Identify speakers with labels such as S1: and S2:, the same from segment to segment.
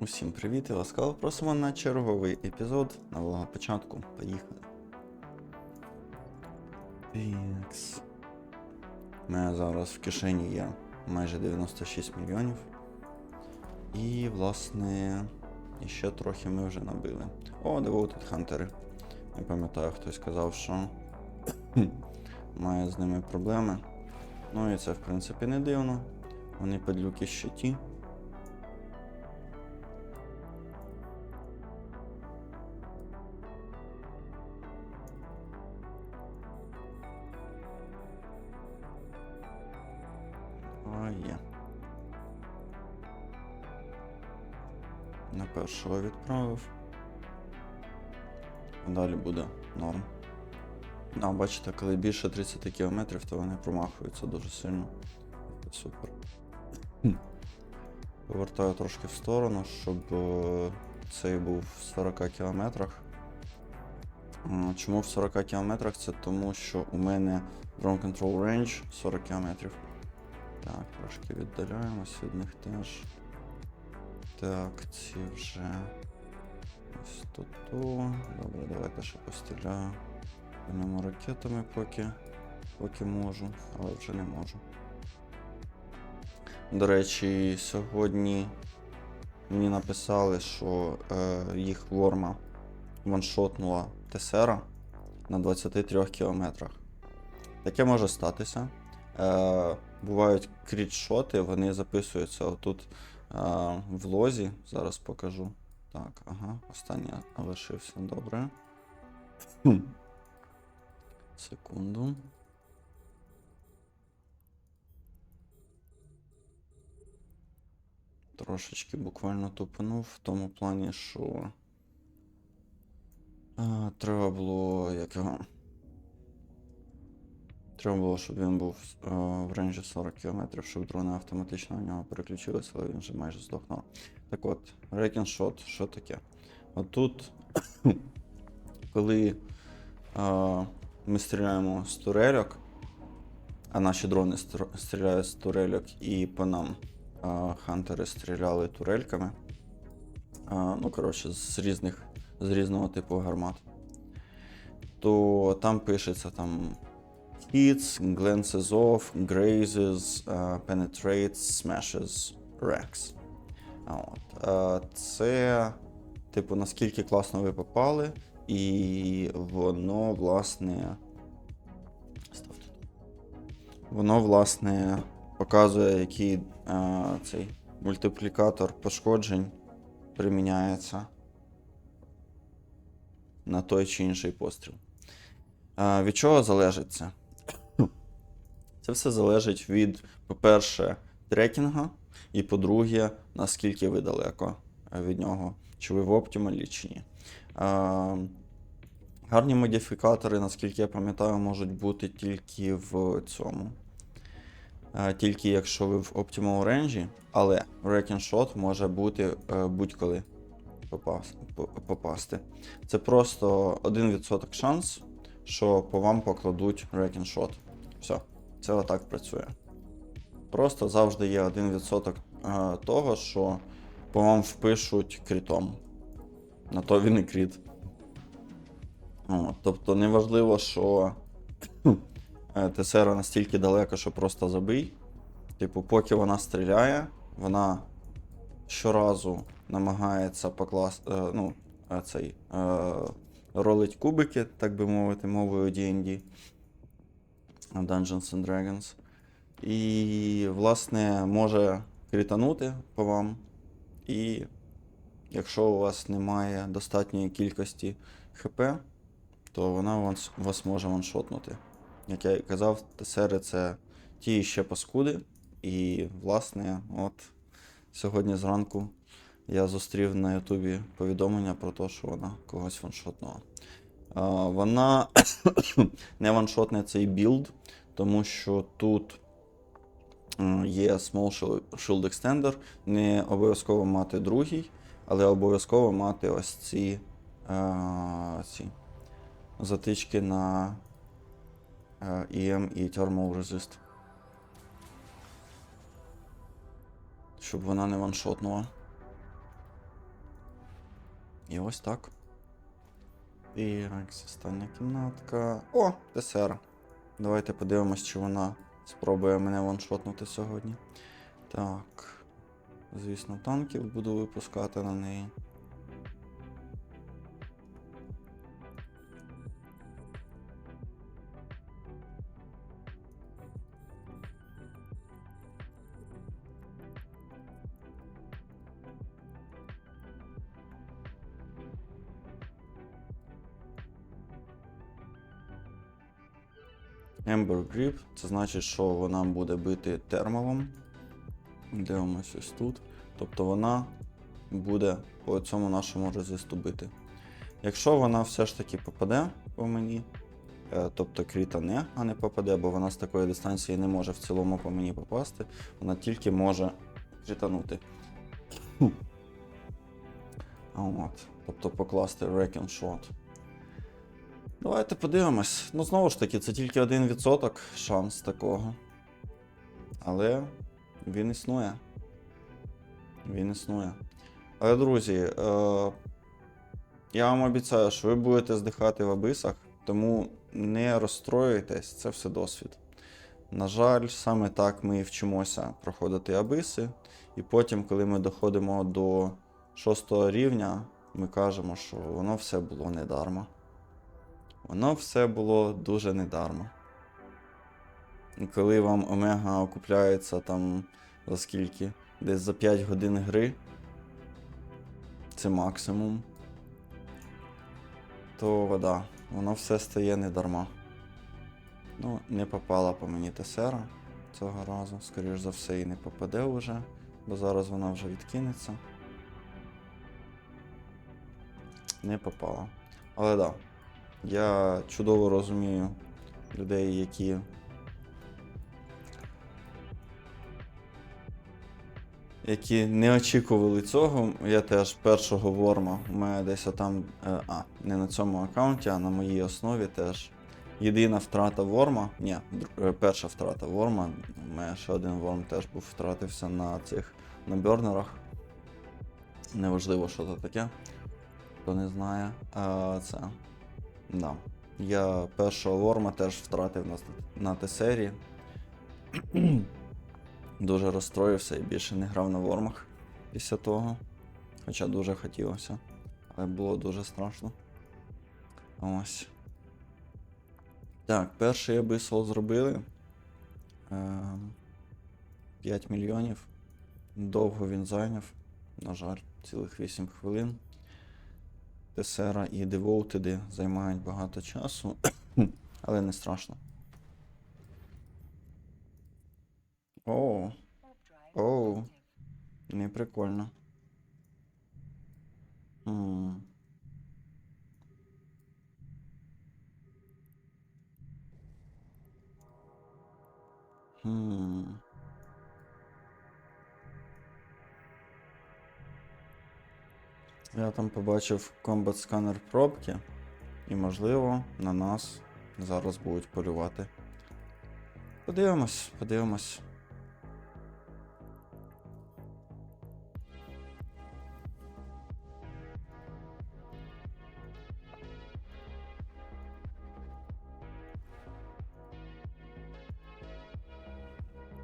S1: Усім привіт і ласкаво просимо на черговий епізод нового початку. Поїхали. Тикс. У мене зараз в кишені є майже 96 мільйонів. І, власне, ще трохи ми вже набили. О, тут хантери. Не пам'ятаю, хтось сказав, що має з ними проблеми. Ну і це, в принципі, не дивно. Вони падлюки ще ті. На першого відправив. Далі буде норм. А, бачите, коли більше 30 км, то вони промахуються дуже сильно. Це супер. Повертаю трошки в сторону, щоб е, цей був в 40 кілометрах. М, Чому в 40 кілометрах? Це тому, що у мене Drone Control Range 40 кілометрів. Так, трошки віддаляємось від них теж. Так, ці вже. Ось тут. Добре, давайте ще постріляю. Ними ракетами поки, поки можу, але вже не можу. До речі, сьогодні мені написали, що е, їх ворма ваншотнула Тесера на 23 кілометрах. Таке може статися. Е, бувають крітшоти, вони записуються отут в лозі. Зараз покажу. Так, ага, останній лишився добре. Секунду. Трошечки буквально тупанув в тому плані, що а, треба було як його. Треба було, щоб він був е, в рейнджі 40 км, щоб дрони автоматично на нього переключилися, але він вже майже здохнув. Так от, рекіншот, що таке? Отут, коли е, ми стріляємо з турельок, а наші дрони стріляють з турельок, і по нам е, хантери стріляли турельками. Е, ну, коротше, з різних, з різного типу гармат. То там пишеться там hits, glances off, grazes, е, penetrates, smashes, wrecks. От. Е, Це, типу, наскільки класно ви попали, і воно, власне. Воно, власне, показує, який е, цей мультиплікатор пошкоджень приміняється на той чи інший постріл. Е, від чого залежить це? Це все залежить від, по-перше, трекінга, і по-друге, наскільки ви далеко е, від нього, чи ви в оптималі, чи ні. Гарні модифікатори, наскільки я пам'ятаю, можуть бути тільки в цьому. Тільки якщо ви в Optimal Range, але Wrecking Shot може бути е, будь-коли попасти. Це просто 1% шанс, що по вам покладуть Wrecking Shot. Все, це отак працює. Просто завжди є 1% е, того, що по вам впишуть крітом. На то він і кріт. О, тобто неважливо, що е, ТСР настільки далеко, що просто забий. Типу, поки вона стріляє, вона щоразу намагається покласти. Е, ну, цей, ролить кубики, так би мовити, мовою D&D. Dungeons and Dragons. І, власне, може крітанути по вам. І якщо у вас немає достатньої кількості ХП, то вона вас, може ваншотнути. Як я казав, ТСР це ті ще паскуди. І, власне, от сьогодні зранку я зустрів на Ютубі повідомлення про те, що вона когось ваншотнула. Вона не ваншотне цей білд, тому що тут є Small Shield- Extender, не обов'язково мати другий, але обов'язково мати ось ці, е, ці затички на е, EM і Thermal Resist. Щоб вона не ваншотнула. І ось так. І остання кімнатка. О, ТСР. Давайте подивимось, чи вона спробує мене ваншотнути сьогодні. Так. Звісно, танків буду випускати на неї. Ember Grip, це значить, що вона буде бити термалом. Дивимось ось тут. Тобто вона буде по цьому нашому резисту бити. Якщо вона все ж таки попаде по мені, е, тобто кріта не, а не попаде, бо вона з такої дистанції не може в цілому по мені попасти, вона тільки може крітанути. От. Тобто покласти Wrecking Shot. Давайте подивимось. Ну, знову ж таки, це тільки 1% шанс такого. Але він існує. Він існує. Але, друзі, е, я вам обіцяю, що ви будете здихати в абисах, тому не розстроюйтесь, це все досвід. На жаль, саме так ми і вчимося проходити абиси, і потім, коли ми доходимо до шостого рівня, ми кажемо, що воно все було недарма. Воно все було дуже недарма. Коли вам Омега окупляється там за скільки? Десь за 5 годин гри, це максимум, то вода, воно все стає недарма. Ну, не попала по мені Тесера цього разу, скоріш за все, і не попаде вже, бо зараз вона вже відкинеться. Не попала. Але так. Да, я чудово розумію людей, які. Які не очікували цього. Я теж першого ворма. У мене десь отам. е, А, не на цьому аккаунті, а на моїй основі теж. Єдина втрата ворма. Ні, е, перша втрата ворма. У мене ще один ворм теж був втратився на цих на бернерах. Неважливо, що це таке. Хто не знає. А, це. Да. Я першого Ворма теж втратив на, на Т-серії. дуже розстроївся і більше не грав на Вормах після того. Хоча дуже хотілося. Але було дуже страшно. Ось. Так, перший абисол зробили. Е, 5 мільйонів. Довго він зайняв. На жаль, цілих 8 хвилин. Тесера і Девоутеди займають багато часу, але не страшно. Оу, оу, не прикольно. М. Хм. Я там побачив комбат сканер пробки, і, можливо, на нас зараз будуть полювати. Подивимось, подивимось.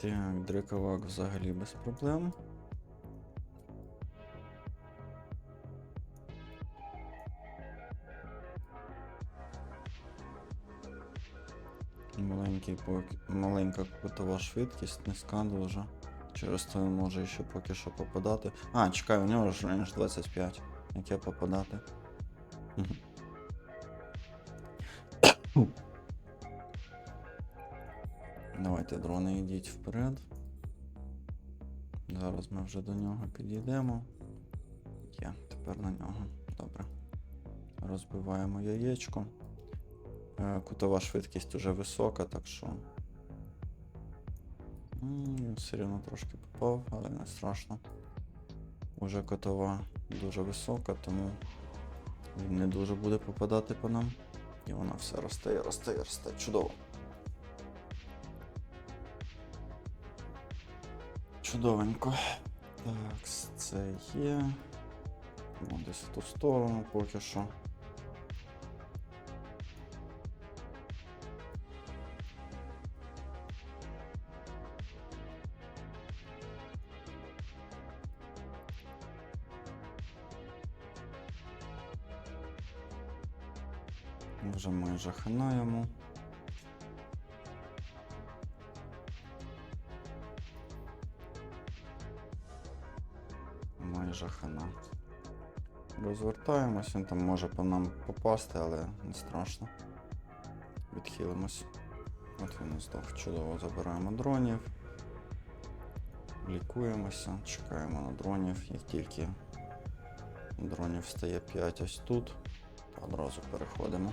S1: Так, дриковак взагалі без проблем. Маленька кутова швидкість, низька дуже. Через то він може ще поки що попадати. А, чекай, у нього ж рейндж 25. Яке попадати. Давайте, дрони, йдіть вперед. Зараз ми вже до нього підійдемо. Є, тепер на нього. Добре. Розбиваємо яєчко. Е, Кутова швидкість уже висока, так що. Він все рівно трошки попав, але не страшно. Уже котова дуже висока, тому він не дуже буде попадати по нам. І вона все росте, росте, росте. Чудово. Чудовенько. Так, це є. Йдемо десь в ту сторону поки що. Вже майже хана йому. Майже хана. Розвертаємось, він там може по нам попасти, але не страшно. Відхилимось. От він здох. Чудово забираємо дронів. Лікуємося, чекаємо на дронів. Як тільки дронів стає 5 ось тут, одразу переходимо.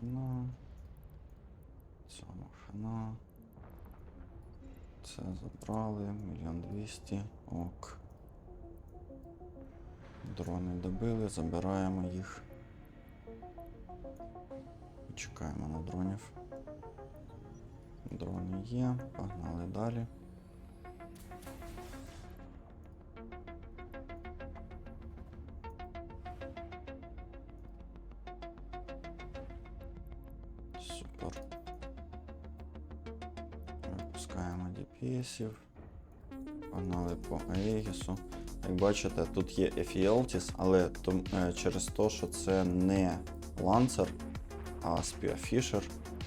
S1: хана. Цьому хана. Це забрали. Мільйон двісті. Ок. Дрони добили, забираємо їх. Чекаємо на дронів. Дрони є, погнали далі. DPS-ів. Погнали по Аегісу. Як бачите, тут є Ефіелтіс, але том- е, через те, що це не ланцер, а Spearfisher,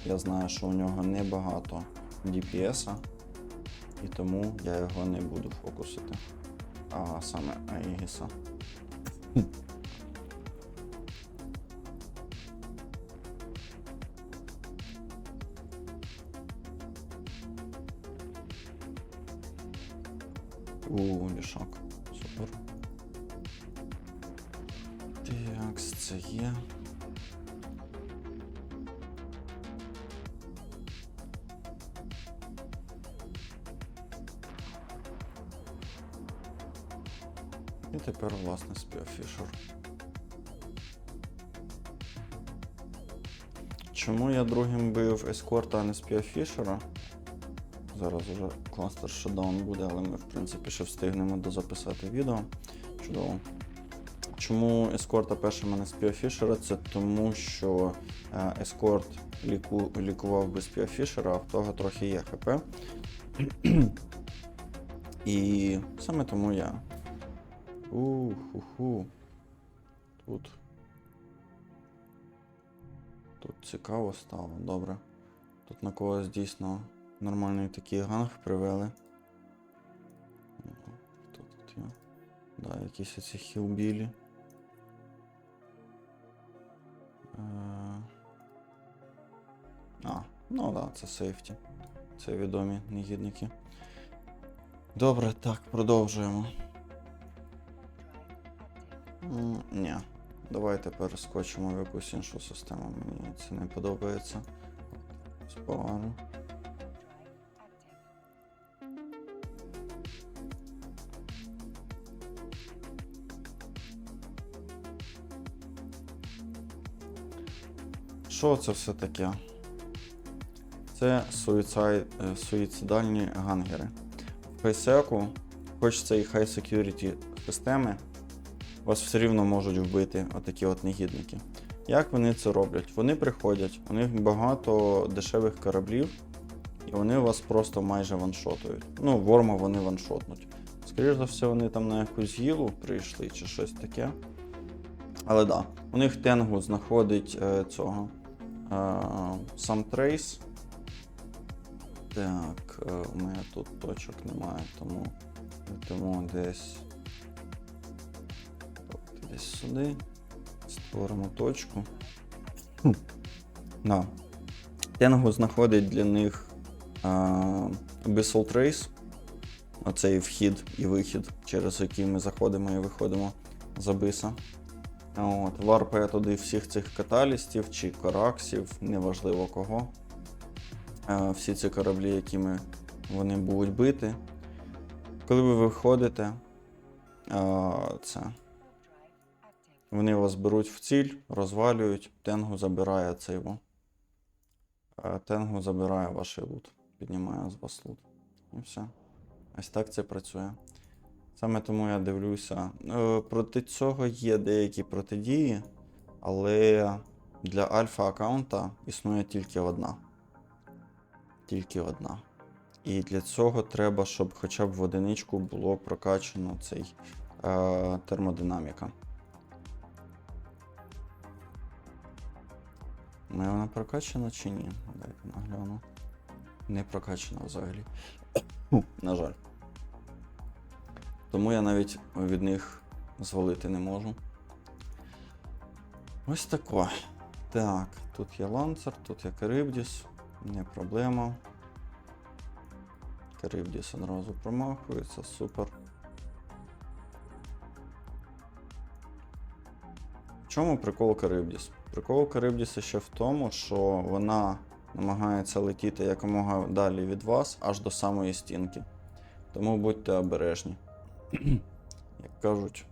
S1: я знаю, що у нього небагато DPS, і тому я його не буду фокусити. А саме Аегіса. У, лішак. Супер. Так, це є. І тепер, власне, Spearfisher. Чому я другим бив ескорта, а не Spearfisher? Зараз уже кластер шодаун буде, але ми, в принципі, ще встигнемо дозаписати відео. Чудово. Чому ескорта першим, а не Спіофішера? Це тому, що ескорт ліку, лікував без Спіофішера, а в того трохи є ХП. І саме тому я. Уху. Тут. Тут цікаво стало, добре. Тут на когось дійсно нормальний такий ганг привели. Хто тут є? Да, якісь оці хілбілі. Е, А, ну да, це сейфті. Це відомі негідники. Добре, так, продовжуємо. Ні. Давайте перескочимо в якусь іншу систему. Мені це не подобається. Спару. Що це все таке? Це е, суїцидальні гангери. В PSEC, хоч це і high security системи, вас все рівно можуть вбити отакі от негідники. Як вони це роблять? Вони приходять, у них багато дешевих кораблів, і вони вас просто майже ваншотують. Ну, ворма вони ваншотнуть. Скоріше за все, вони там на якусь гілу прийшли чи щось таке. Але да, у них тенгу знаходить е, цього сам трейс. Так, е, у мене тут точок немає, тому йдемо десь. Десь сюди. Створимо точку. Хм. Да. Тенгу знаходить для них а, Abyssal Trace. Оцей вхід і вихід, через який ми заходимо і виходимо з Абиса. От, варпає туди всіх цих каталістів чи кораксів, неважливо кого. Е, Всі ці кораблі, якими вони будуть бити. Коли ви виходите, е, це, вони вас беруть в ціль, розвалюють, тенгу забирає цей. Е, Тенгу забирає ваш лут, піднімає з вас лут. І все. Ось так це працює. Саме тому я дивлюся. Е, Проти цього є деякі протидії, але для альфа аккаунта існує тільки одна. Тільки одна. І для цього треба, щоб хоча б в одиничку було прокачано цей е, термодинаміка. У мене вона прокачана чи ні? Дайте нагляну. Не прокачана взагалі. На жаль. Тому я навіть від них звалити не можу. Ось тако. Так, тут є ланцер, тут є Карибдіс, не проблема. Карибдіс одразу промахується, супер. В чому прикол Карибдіс? Прикол Карибдіса ще в тому, що вона намагається летіти якомога далі від вас, аж до самої стінки. Тому будьте обережні. Як кажуть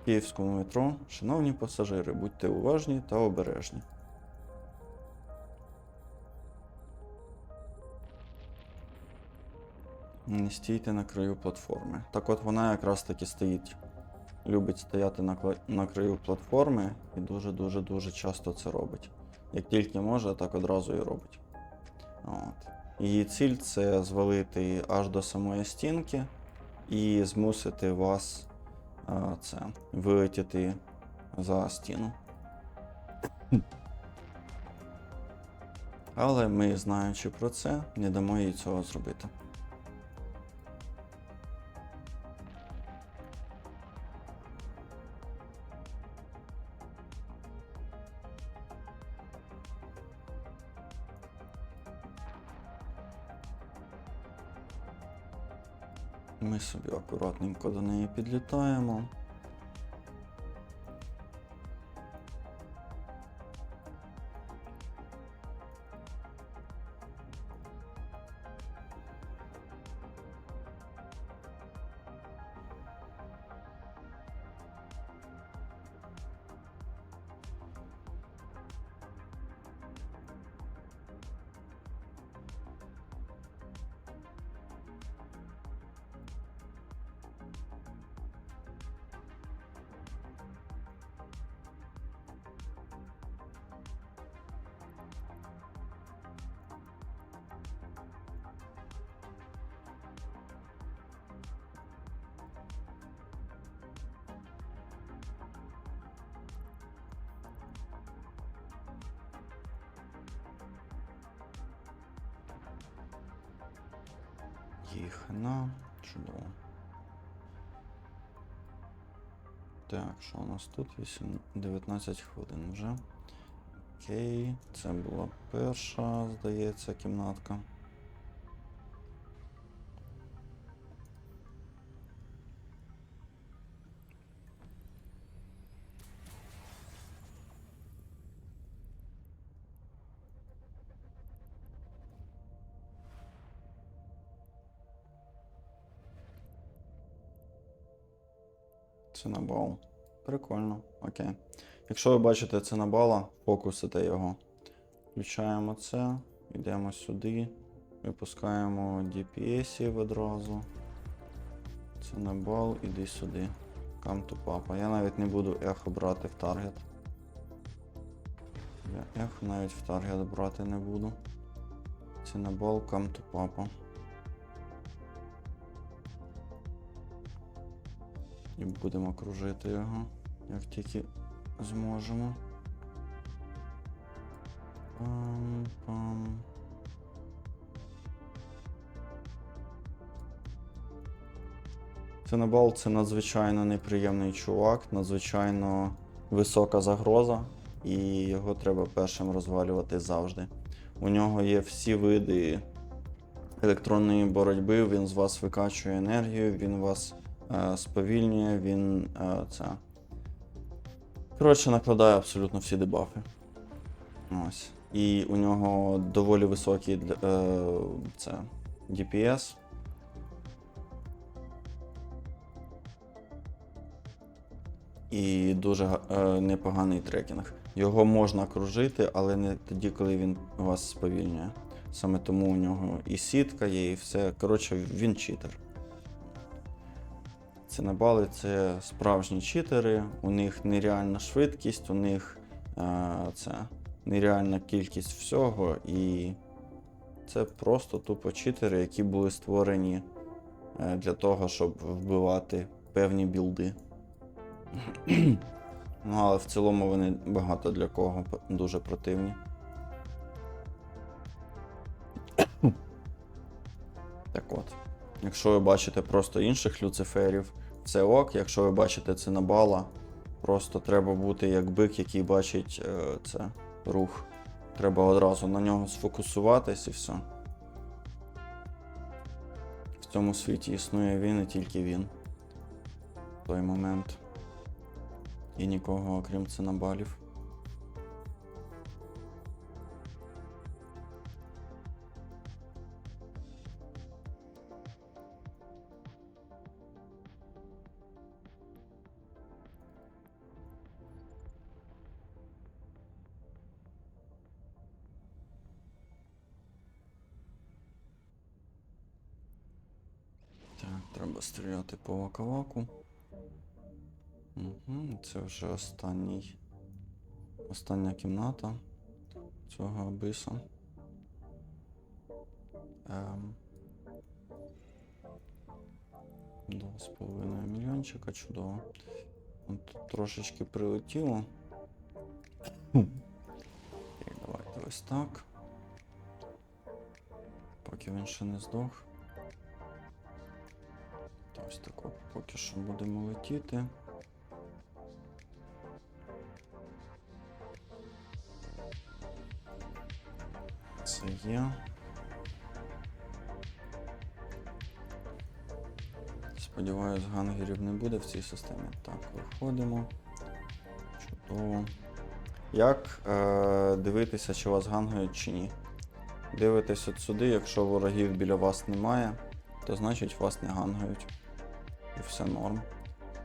S1: в київському метро, шановні пасажири, будьте уважні та обережні. Не стійте на краю платформи. Так от вона якраз таки стоїть. Любить стояти на, на краю платформи і дуже-дуже дуже часто це робить. Як тільки може, так одразу і робить. От. Її ціль це звалити аж до самої стінки і змусити вас а, це, вилетіти за стіну. Але ми, знаючи про це, не дамо їй цього зробити. Ми собі акуратненько до неї підлітаємо. Їхана. Чудово. Так, що у нас тут? 8, 19 хвилин вже. Окей, це була перша, здається, кімнатка. Цинабал. Прикольно, окей. Якщо ви бачите цинабала, фокусите його. Включаємо це, йдемо сюди, випускаємо DPS одразу. Цинабал, іди сюди. Come to papa. Я навіть не буду ехо брати в таргет. Я ехо навіть в таргет брати не буду. Цинабал, come to papa. І будемо кружити його, як тільки зможемо. Пам-пам. Цинабал це надзвичайно неприємний чувак, надзвичайно висока загроза, і його треба першим розвалювати завжди. У нього є всі види електронної боротьби, він з вас викачує енергію, він вас сповільнює, він е, це. Коротше, накладає абсолютно всі дебафи. Ось. І у нього доволі високий е, це, DPS. І дуже е, непоганий трекінг. Його можна кружити, але не тоді, коли він вас сповільнює. Саме тому у нього і сітка є, і все. Коротше, він читер. Цинебали це справжні читери, у них нереальна швидкість, у них е, це нереальна кількість всього, і це просто тупо читери, які були створені е, для того, щоб вбивати певні білди. ну, але в цілому вони багато для кого дуже противні. так от. Якщо ви бачите просто інших люциферів, це ок. Якщо ви бачите цинабала, просто треба бути як бик, який бачить е, це рух. Треба одразу на нього сфокусуватись і все. В цьому світі існує він і тільки він. В той момент. І нікого, окрім цинабалів. Стріляти по вакаваку. Угу, це вже останній. Остання кімната цього абиса. Ем. Два з половиною мільйончика, чудово. Тут трошечки прилетіло. Так, давайте ось так. Поки він ще не здох. Ось так поки що будемо летіти. Це є. Сподіваюсь, гангерів не буде в цій системі. Так, виходимо. Чудово. Як е, дивитися, чи вас гангають чи ні? Дивитесь от сюди, якщо ворогів біля вас немає, то значить вас не гангають. І все норм.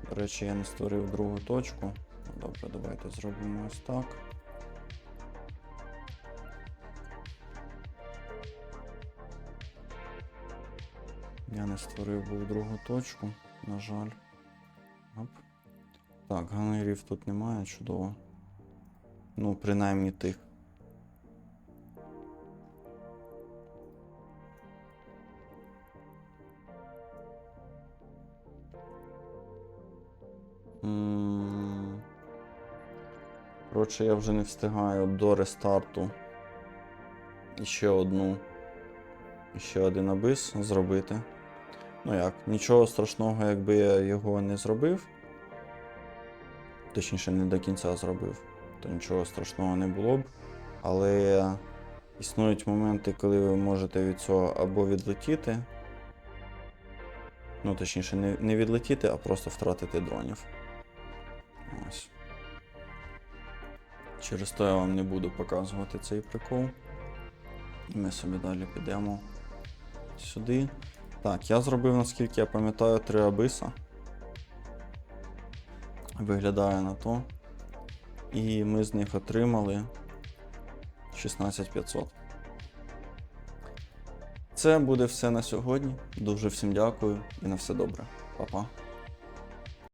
S1: До речі, я не створив другу точку. Ну, Добре, давайте зробимо ось так. Я не створив був другу точку, на жаль. Оп. Так, ганерів тут немає, чудово. Ну, принаймні тих. Коротше, я вже не встигаю до рестарту ще одну. Ще один абис зробити. Ну як, нічого страшного, якби я його не зробив. Точніше, не до кінця зробив, то нічого страшного не було б. Але існують моменти, коли ви можете від цього або відлетіти. Ну, точніше, не, відлетіти, а просто втратити дронів. Ось. Через то я вам не буду показувати цей прикол. Ми собі далі підемо сюди. Так, я зробив, наскільки я пам'ятаю, три абиса. Виглядає на то. І ми з них отримали 16500. Це буде все на сьогодні. Дуже всім дякую і на все добре. Па-па.